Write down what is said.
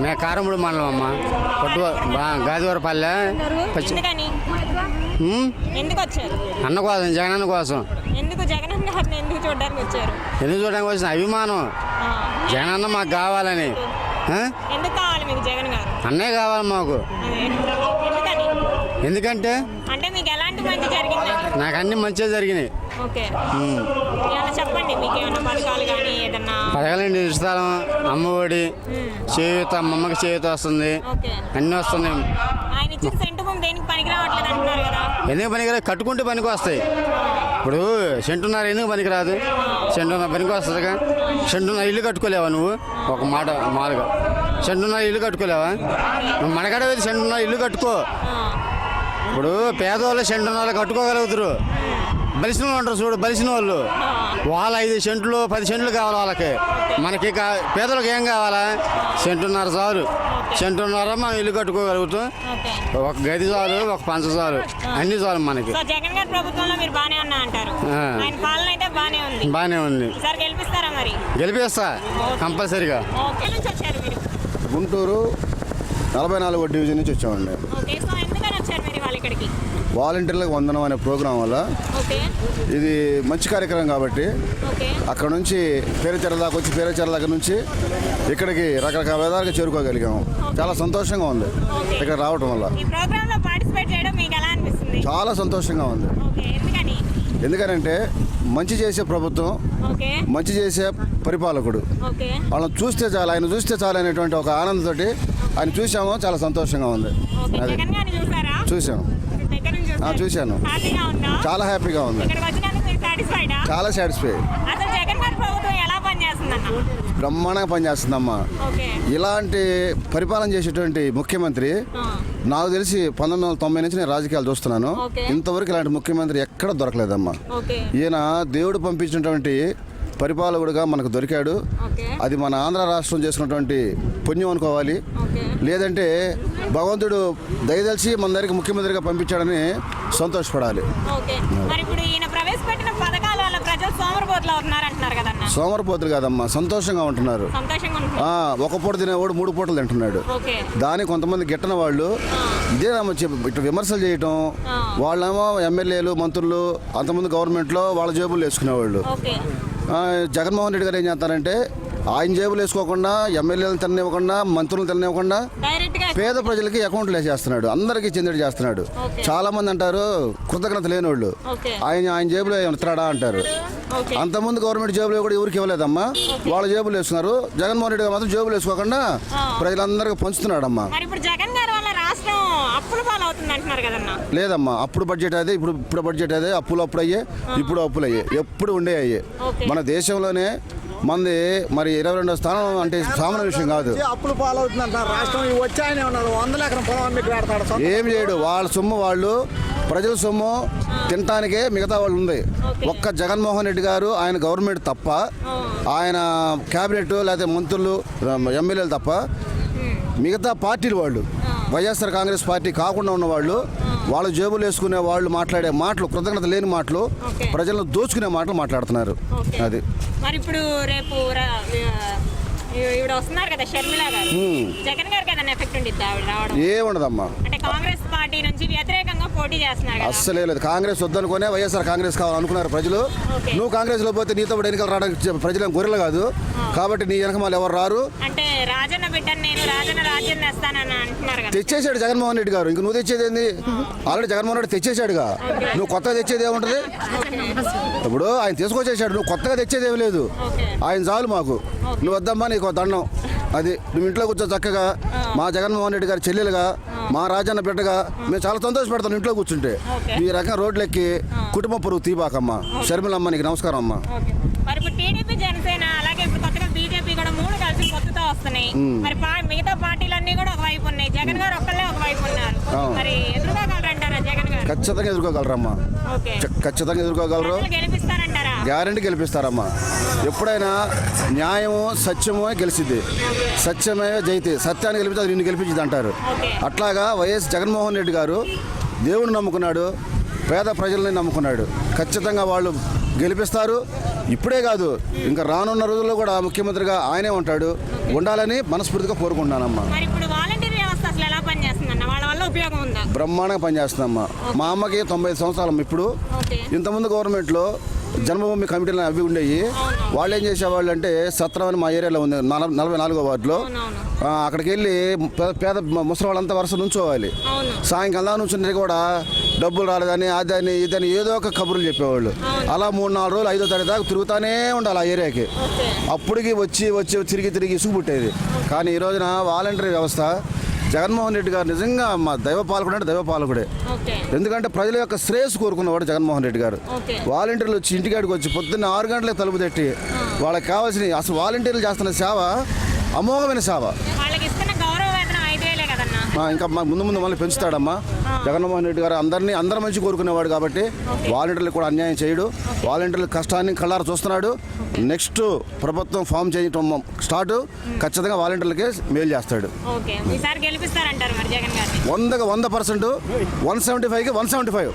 మేము కారముడు మండలం అమ్మ కొట్టు గాదివారపల్లె పచ్చి అన్న కోసం జగనన్న కోసం. ఎందుకు చూడడానికి వచ్చారు? ఎందుకు చూడడానికి వచ్చిన? అభిమానం. జగనన్న మాకు కావాలని. ఆ? ఎందుకు కావాలి మీకు జగన్ గారు? అన్నే కావాలి మాకు. ఎందుకంటే? అంటే మీకు ఎలాంటి మంచి జరిగింది నాకు అన్ని మంచిగా జరిగినాయి. ఓకే. ఉమ్. ఏమైనా చెప్పండి మీకు ఏమైనా పథకాలు కానీ ఏదన్నా? పడగలండి ఇస్తాం అమ్మఒడి చేయూత అమ్మమ్మకి చేయూత వస్తుంది. అన్నీ కదా. ఎందుకు పనికిరాదు కట్టుకుంటే పనికి వస్తాయి ఇప్పుడు సెంటున్నర ఎందుకు పనికిరాదు? సెంటున్నర పనికి వస్తుందిగా సెంటున్నర ఇల్లు కట్టుకోలేవా నువ్వు? ఒక మాట మామూలుగా సెంటున్నర ఇల్లు కట్టుకోలేవా? నువ్వు మనకడ వెళ్ళి సెంటున్నర ఇల్లు కట్టుకో. ఇప్పుడు పేదవాళ్ళు సెంటున్నర కట్టుకోగలుగుతారు. బలిసిన వాళ్ళు ఉంటారు చూడు బలిసిన వాళ్ళు. వాళ్ళ ఐదు సెంట్లు పది సెంట్లు కావాలి వాళ్ళకి. మనకి పేదలకు ఏం కావాలా? సెంటున్నర చాలు. సెంటున్నర మనం ఇల్లు కట్టుకోగలుగుతాం. ఒక గది చాలు ఒక పంచ చాలు. అన్ని చాలు మనకి. బాగానే ఉంది. ఈసారి గెలిపిస్తారా మరి? గెలిపిస్తా కంపల్సరీగా. గుంటూరు నలభై నాలుగో డివిజన్ నుంచి వచ్చామండి. వాలంటీర్లకు వందనం అనే ప్రోగ్రాం వల్ల ఇది మంచి కార్యక్రమం కాబట్టి అక్కడ నుంచి పేరుచెర దాకా వచ్చి పేరుచెర దగ్గర నుంచి ఇక్కడికి రకరకాల విధాలుగా చేరుకోగలిగాము. చాలా సంతోషంగా ఉంది ఇక్కడ రావటం వల్ల. చాలా సంతోషంగా ఉంది. ఎందుకనంటే మంచి చేసే ప్రభుత్వం మంచి చేసే పరిపాలకుడు. వాళ్ళని చూస్తే చాలు ఆయన చూస్తే చాలు అనేటువంటి ఒక ఆనందంతో ఆయన చూసాము చాలా సంతోషంగా ఉంది. అది చూసారా? చూశాను. చాలా హ్యాపీగా ఉంది. చాలా సాటిస్ఫై బ్రహ్మాండంగా పనిచేస్తుందమ్మా. ఇలాంటి పరిపాలన చేసేటువంటి ముఖ్యమంత్రి నాకు తెలిసి పంతొమ్మిది వందల తొంభై నుంచి నేను రాజకీయాలు చూస్తున్నాను. ఇంతవరకు ఇలాంటి ముఖ్యమంత్రి ఎక్కడ దొరకలేదమ్మా. ఈయన దేవుడు పంపించినటువంటి పరిపాలకుడుగా మనకు దొరికాడు. అది మన ఆంధ్ర రాష్ట్రం చేసుకున్నటువంటి పుణ్యం అనుకోవాలి. లేదంటే భగవంతుడు దయదలిచి మన దగ్గరికి ముఖ్యమంత్రిగా పంపించాడని సంతోషపడాలి. సోమరపోతులు కాదమ్మా సంతోషంగా ఉంటున్నారు. ఒక పూట తినేవాడు మూడు పూటలు తింటున్నాడు. దాని కొంతమంది గిట్టన వాళ్ళు చెప్ప- ఇట్లా విమర్శలు చేయటం. వాళ్ళేమో ఎమ్మెల్యేలు మంత్రులు అంతమంది గవర్నమెంట్లో వాళ్ళ జేబులు వేసుకునేవాళ్ళు. జగన్మోహన్ రెడ్డి గారు ఏం చేస్తారంటే ఆయన జేబులు వేసుకోకుండా ఎమ్మెల్యేలు తిననివ్వకుండా మంత్రులు తిననివ్వకుండా పేద ప్రజలకి అకౌంట్లు వేసేస్తున్నాడు. అందరికీ చెందిన చేస్తున్నాడు. చాలా మంది అంటారు కృతజ్ఞత లేనివాళ్ళు ఓకే. ఆయన ఆయన జేబులో ఇస్తున్నాడా అంటారు. అంతకుముందు గవర్నమెంట్ జేబులో కూడా ఎవరికి ఇవ్వలేదమ్మా? వాళ్ళ జేబులు వేస్తున్నారు. జగన్మోహన్ రెడ్డి గారు మాత్రం జేబులు వేసుకోకుండా. ప్రజలందరికీ పంచుతున్నాడమ్మా మరి ఇప్పుడు జగన్ గారి వల్ల రాష్ట్రం అప్పుల పాలు అవుతుంది అంటున్నారు కదన్న? లేదమ్మా అప్పుడు బడ్జెట్ అదే ఇప్పుడు ఇప్పుడు బడ్జెట్ అదే అప్పులు అప్పుడు అయ్యే ఇప్పుడు అప్పులు అయ్యే ఎప్పుడు ఉండే అయ్యే. మన దేశంలోనే మంది మరి ఇరవై రెండో స్థానం అంటే సామాన్య విషయం కాదు. అప్పులు పాలవుతుందంట రాష్ట్రం వచ్చాయనే ఉన్నారు వందల ఎకరం పొలం అమ్మి పెడతాడు. ఏం చేయడు. వాళ్ళ సొమ్ము వాళ్ళు ప్రజల సొమ్ము తినటానికే మిగతా వాళ్ళు ఉంది. ఒక్క జగన్మోహన్ రెడ్డి గారు ఆయన గవర్నమెంట్ తప్ప ఆయన క్యాబినెట్ లేకపోతే మంత్రులు ఎమ్మెల్యేలు తప్ప మిగతా పార్టీలు వాళ్ళు. వైఎస్ఆర్ కాంగ్రెస్ పార్టీ కాకుండా ఉన్న వాళ్ళు వాళ్ళ జేబులు వేసుకునే వాళ్ళు మాట్లాడే మాటలు కృతజ్ఞత లేని మాటలు. ప్రజలను దోచుకునే మాటలు మాట్లాడుతున్నారు. అది. మరి ఇప్పుడు రేపు ఈవిడ వస్తున్నారు కదా షర్మిల గారు. జగన్ గారికి ఏదైనా ఎఫెక్ట్ ఉండిద్దా ఆవిడ రావడం? ఏముండదమ్మా అంటే కాంగ్రెస్ పార్టీ నుంచి వ్యతిరేకంగా పోటీ చేస్తున్నారు అస్సలే లేదు. కాంగ్రెస్ వద్దనుకునే వైఎస్ఆర్ కాంగ్రెస్ కావాలనుకున్నారు ప్రజలు. నువ్వు కాంగ్రెస్లో పోతే నీతో ఎన్నికలు రావడానికి ప్రజలు గొర్రెలు కాదు. కాబట్టి నీ వెనక వాళ్ళు ఎవరు రారు? అంటే రాజన్న బిడ్డను నేను రాజన్న రాజ్యం తెస్తానని అంటున్నారు తెచ్చేసాడు జగన్మోహన్ రెడ్డి గారు. ఇంక నువ్వు తెచ్చేది ఏంది? ఆల్రెడీ జగన్మోహన్ రెడ్డి తెచ్చేసాడుగా నువ్వు కొత్తగా తెచ్చేది ఏముంటది? ఇప్పుడు ఆయన తీసుకొచ్చేసాడు నువ్వు కొత్తగా తెచ్చేది ఏమి లేదు. ఆయన చాలు మాకు. నువ్వు వద్దమ్మా నీకు దండం. అది నువ్వు ఇంట్లో కూర్చో చక్కగా. మా జగన్మోహన్ రెడ్డి గారి చెల్లెలుగా మా రాజన్న బిడ్డగా. మేము చాలా సంతోషపడతాం ఇంట్లో కూర్చుంటే. ఈ రకం రోడ్లెక్కి కుటుంబ పరువు తీబాకమ్మా షర్మిలమ్మ నీకు నమస్కారం అమ్మా. మరి ఇప్పుడు టీడీపీ జనసేన అలాగే ఇప్పుడు కొత్తగా బీజేపీ కూడా మూడు కలిసి కొత్తతో వస్తున్నాయి. మరి పా- మిగతా పార్టీలన్నీ కూడా ఒకవైపు ఉన్నాయి. జగన్ గారు ఒక్కళ్ళే ఒకవైపు ఉన్నారు. అవును. మరి ఎదురుకోగలరంటారా జగన్ గారు? ఖచ్చితంగా ఎదుర్కోగలరమ్మా. ఖచ్చితంగా ఎదుర్కోగలరు. గెలిపిస్తారంటారా? గ్యారంటీ గెలిపిస్తారమ్మా. ఎప్పుడైనా న్యాయము సత్యము గెలిచిద్ది. సత్యమే జైతే సత్యాన్ని గెలిపితే అది నిన్ను గెలిపించింది అంటారు. అట్లాగా వైఎస్ జగన్మోహన్ రెడ్డి గారు దేవుడిని నమ్ముకున్నాడు పేద ప్రజల్ని నమ్ముకున్నాడు. ఖచ్చితంగా వాళ్ళు గెలిపిస్తారు. ఇప్పుడే కాదు ఇంకా రానున్న రోజుల్లో కూడా ముఖ్యమంత్రిగా ఆయనే ఉంటాడు. ఉండాలని మనస్ఫూర్తిగా కోరుకుంటున్నానమ్మా. బ్రహ్మాండంగా పనిచేస్తుందమ్మా. మా అమ్మకి తొంభై సంవత్సరాలు ఇప్పుడు. ఇంతకుముందు గవర్నమెంట్లో జన్మభూమి కమిటీలు అవి ఉండేవి వాళ్ళు ఏం చేసేవాళ్ళు అంటే సత్రం అని మా ఏరియాలో ఉంది. నల- నలభై నాలుగో వార్డులో. అక్కడికి వెళ్ళి పేద ముసలి వాళ్ళంతా వరుస నుంచోవాలి. సాయంకాలం నుంచి కూడా డబ్బులు రాలేదని అదని ఇదని ఏదో ఒక కబుర్లు చెప్పేవాళ్ళు. అలా మూడు నాలుగు రోజులు ఐదో తారీఖు దాకా తిరుగుతానే ఉండాలి ఆ ఏరియాకి. అప్పటికి వచ్చి వచ్చి తిరిగి తిరిగి ఇసుగు పుట్టేది. కానీ ఈ రోజున వాలంటరీ వ్యవస్థ జగన్మోహన్ రెడ్డి గారు నిజంగా మా దైవ పాలకుడు అంటే దైవ పాలకుడే. ఎందుకంటే ప్రజల యొక్క శ్రేయస్సు కోరుకున్నవాడు జగన్మోహన్ రెడ్డి గారు. వాలంటీర్లు వచ్చి ఇంటికాడికి వచ్చి పొద్దున్న ఆరు గంటలకు తలుపు తట్టి వాళ్ళకి కావాల్సిన అసలు వాలంటీర్లు చేస్తున్న సేవ అమోఘమైన సేవ వాళ్ళకి ఇస్తున్న గౌరవ వేతనం ఐదు వేలే కదన్నా ఆ, ఇంకా ముందు ముందు మళ్ళీ పెంచుతాడమ్మా. జగన్మోహన్ రెడ్డి గారు అందరినీ అందరి మంచి కోరుకునేవాడు కాబట్టి వాలంటీర్లకు కూడా అన్యాయం చేయడు. వాలంటీర్ల కష్టాన్ని కళ్ళారు చూస్తున్నాడు. నెక్స్ట్ ప్రభుత్వం ఫామ్ చేయటం స్టార్ట్ ఖచ్చితంగా వాలంటీర్లకే మేలు చేస్తాడు. వందకి వంద పర్సెంట్ వన్ సెవెంటీ ఫైవ్కి వన్ సెవెంటీ ఫైవ్.